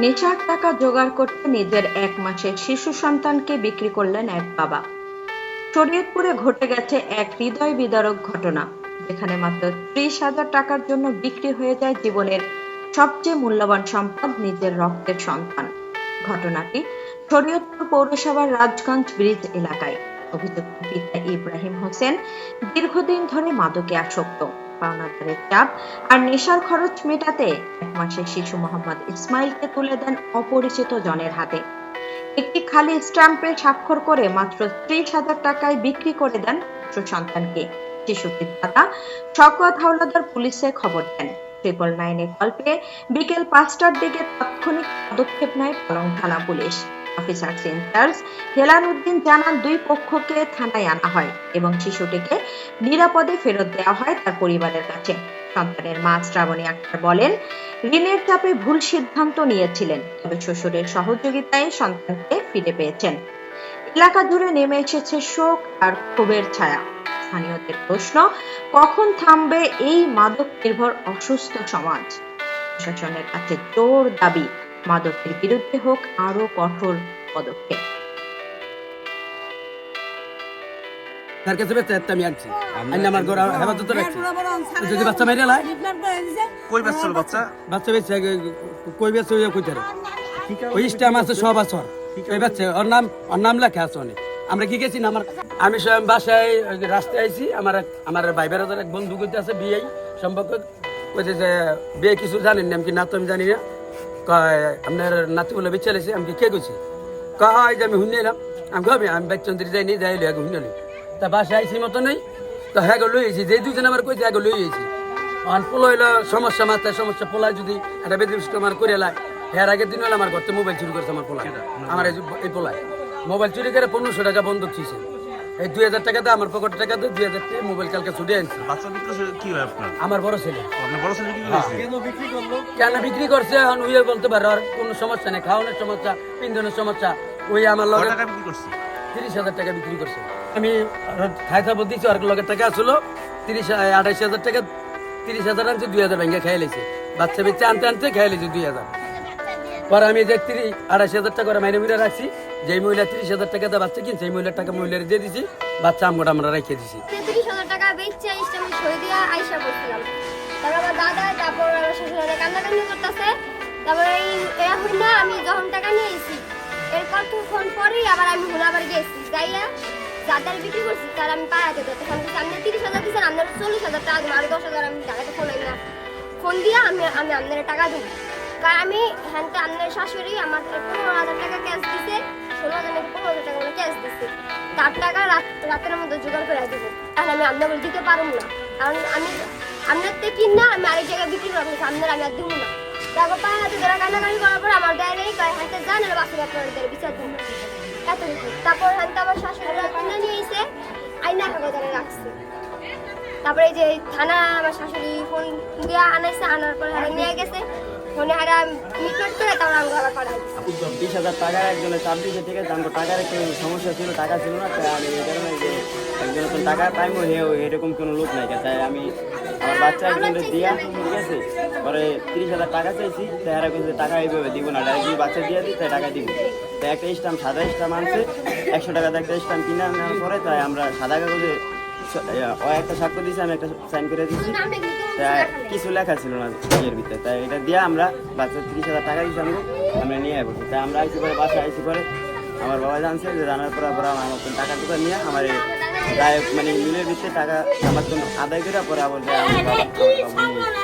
Nature টাকা জোগাড় করতে নিজের এক মাসের শিশু সন্তানকে বিক্রি করলেন এক বাবা। শরীয়তপুরে ঘটে গেছে এক হৃদয় বিদারক ঘটনা, যেখানে মাত্র ত্রিশ হাজার টাকার জন্য বিক্রি হয়ে যায় জীবনের সবচেয়ে মূল্যবান সম্পদ নিজের রক্তের সন্তান। ঘটনাটি শরীয়তপুর পৌরসভার রাজগঞ্জ ব্রিজ এলাকায়। অভিযুক্ত পিতা ইব্রাহিম হোসেন দীর্ঘদিন ধরে মাদকে আসক্ত। চাপ আর নেশার খরচ মেটাতে এক শিশু মোহাম্মদ ইসমাইলকে তুলে দেন অপরিচিত জনের হাতে। একটি খালি স্ট্যাম্পে স্বাক্ষর করে মাত্র ত্রিশ হাজার টাকায় বিক্রি করে দেন সন্তানকে। শিশুটির দাদা হাওলাদার পুলিশে খবর দেন। ট্রিপল নাইনে কল পেয়ে বিকেল পাঁচটার দিকে তাৎক্ষণিক পদক্ষেপ নেয় পালং থানা পুলিশ। অফিসার ইনচার্জ হেলাল উদ্দিন জানান দুই পক্ষকে থানায় আনা হয় এবং শিশুটিকে নিরাপদে ফেরত দেওয়া হয় তার পরিবারের কাছে। সন্তানের মা শ্রাবণী আক্তার বলেন, ঋণের চাপে ভুল সিদ্ধান্ত নিয়েছিলেন, তবে শ্বশুরের সহযোগিতায় সন্তানকে ফিরে পেয়েছেন। এলাকা জুড়ে নেমে এসেছে শোক আর ক্ষোভের ছায়া। স্থানীয়দের প্রশ্ন, কখন থামবে এই মাদক নির্ভর অসুস্থ সমাজ? প্রশাসনের কাছে জোর দাবি মাদকের বিরুদ্ধে হোক আরও কঠোর পদক্ষেপ। তার কাছে বেচতে একটা আমি আনছি। আইন আমার ঘর হেফাজত রাখছি। যদি বাচ্চা মেরে লাই কই বাচ্চার বাচ্চা? বাচ্চা বেচছে কই বেচছে ওই কইতে ওই স্ট্যাম আছে সব আছে ওই বাচ্চা ওর নাম ওর নাম লেখা আছে অনেক। আমরা কি গেছি না আমার আমি স্বয়ং বাসায় রাস্তায় আইছি আমার আমার ভাই বেড়াদের এক বন্ধু কইতে আছে বিয়ে সম্পর্ক। কইছে যে বিয়ে কিছু জানেন না আমি কি না তো আমি জানি না। কয় আপনার নাতি বলে বেঁচে লেছে আমি কে কইছি? কয় যে আমি হুনে এলাম আমি কবি? আমি বাচ্চন্দ্রি যাইনি যাই লই হুনে লই তা বাসায় আইছি মতো নেই। তো হ্যাঁ লই আইছি। যে দুজন আমার কইছে হ্যাঁ লই আইছি। অন পোলো হইল সমস্যা মাথায় সমস্যা পোলায় যদি একটা বেদিষ্ট আমার করে লাই। এর আগের দিন হলো আমার ঘরতে মোবাইল চুরি করেছে আমার পোলা। আমার এই পোলায়। মোবাইল চুরি করে পনেরোশো টাকা বন্ধ ছিছে এই দুই হাজার টাকা দিয়ে আমার পকেট টাকা দিয়ে দুই হাজার টাকা মোবাইল কালকে ছুটে আনছি। বাচ্চা বিক্রি কি হয় আপনার? আমার বড় ছেলে। আপনার বড় ছেলে কি হয়েছে কেন বিক্রি করছে? এখন উইয়ে বলতে পারে আর কোনো সমস্যা নেই খাওয়ানোর সমস্যা পিন্ধনের সমস্যা। ওই আমার লগে টাকা বিক্রি করছে? তিরিশ হাজার টাকা বিক্রি করছে। আমি খাইতে দিচ্ছি আর লগের টাকা আসলো তিরিশ আঠাইশ হাজার টাকা তিরিশ হাজার আনছে দুই হাজার ভেঙে খাই লেছে। বাচ্চা বেচ্চা আনতে আনতে খাই লেছে দুই হাজার। পরে আমি যে তিরিশ আড়াইশ হাজার টাকা করে মাইনে মিলে রাখছি, যেই মহিলা তিরিশ হাজার টাকা দিয়ে বাচ্চা কিনছে এই মহিলার টাকা মহিলার দিয়ে দিছি, বাচ্চা আমগোটা আমরা রেখে দিছি। তেত্রিশ হাজার টাকা বেচছে সই দিয়া আইসা দাদা করতেছে। তারপরে আমি টাকা নিয়ে এসেছি আবার আমি যাইয়া বিক্রি করছি, তার আমি তিরিশ হাজার আপনার চল্লিশ হাজার টাকা দেবো দশ হাজার আমি না ফোন দিয়া আমি আমি টাকা কারণ আমি হ্যান্তে আপনার শাশুড়ি আমার পনেরো হাজার টাকা ক্যাশ দিছে, ষোলো হাজার নাকি পনেরো হাজার টাকা মানে ক্যাশ দিছে। তার টাকা রাত রাতের মধ্যে জোগাড় করে দেবো। তাহলে আমি আপনার বলে দিতে পারব না। কারণ আমি আপনার থেকে কিন না আমি আরেক জায়গায় বিক্রি করব আপনার আমি আর দিব না। তারপর পায়ে হাতে ধরা কান্নাকানি করার পর আমার দেয় নেই কয় হাতে যান আর বাকি আপনার দেয় বিচার দিন এত তারপর হাতে আমার শাশুড়ি কিনে নিয়ে এসে আইনা কাগজে রাখছে। তারপরে এই যে থানা আমার শাশুড়ি দিয়ে আনাইছে আনার পরে হারা নিয়ে গেছে। হারা মিটমেট করে তারপর আমি আবার বিশ হাজার টাকা একজনের আমার টাকার একটু সমস্যা ছিল টাকা ছিল না তাই আমি এই কারণে যে একজনের তো টাকা হেও এরকম কোনো লোক নাই। তাই আমি আমার বাচ্চা একজনের দিয়া ঠিক আছে পরে তিরিশ হাজার টাকা চাইছি তাই আর কিন্তু টাকা এইভাবে দিব না ডাইরেক্ট বাচ্চা দিয়ে দিই তাই টাকা দিব। তাই একটা স্টাম্প সাদা স্টাম্প আনছে একশো টাকা একটা স্টাম্প কিনে আনার পরে তাই আমরা সাদা কাগজে ও একটা স্বাক্ষর দিয়েছে আমি একটা সাইন করে দিচ্ছি তাই কিছু লেখা ছিল না ইয়ের ভিতরে। তাই এটা দিয়ে আমরা বাচ্চার তিরিশ হাজার টাকা দিয়েছি আমি আমরা নিয়ে আসব তাই আমরা আইসি করে বাসায় আইসি করে আমার বাবা জানছে যে জানার পর আবার আমার মতন টাকা টুকা নিয়ে আমার গায়ে মানে মিলের ভিতরে টাকা আমার জন্য আদায় করে পরে আবার আমার বাবা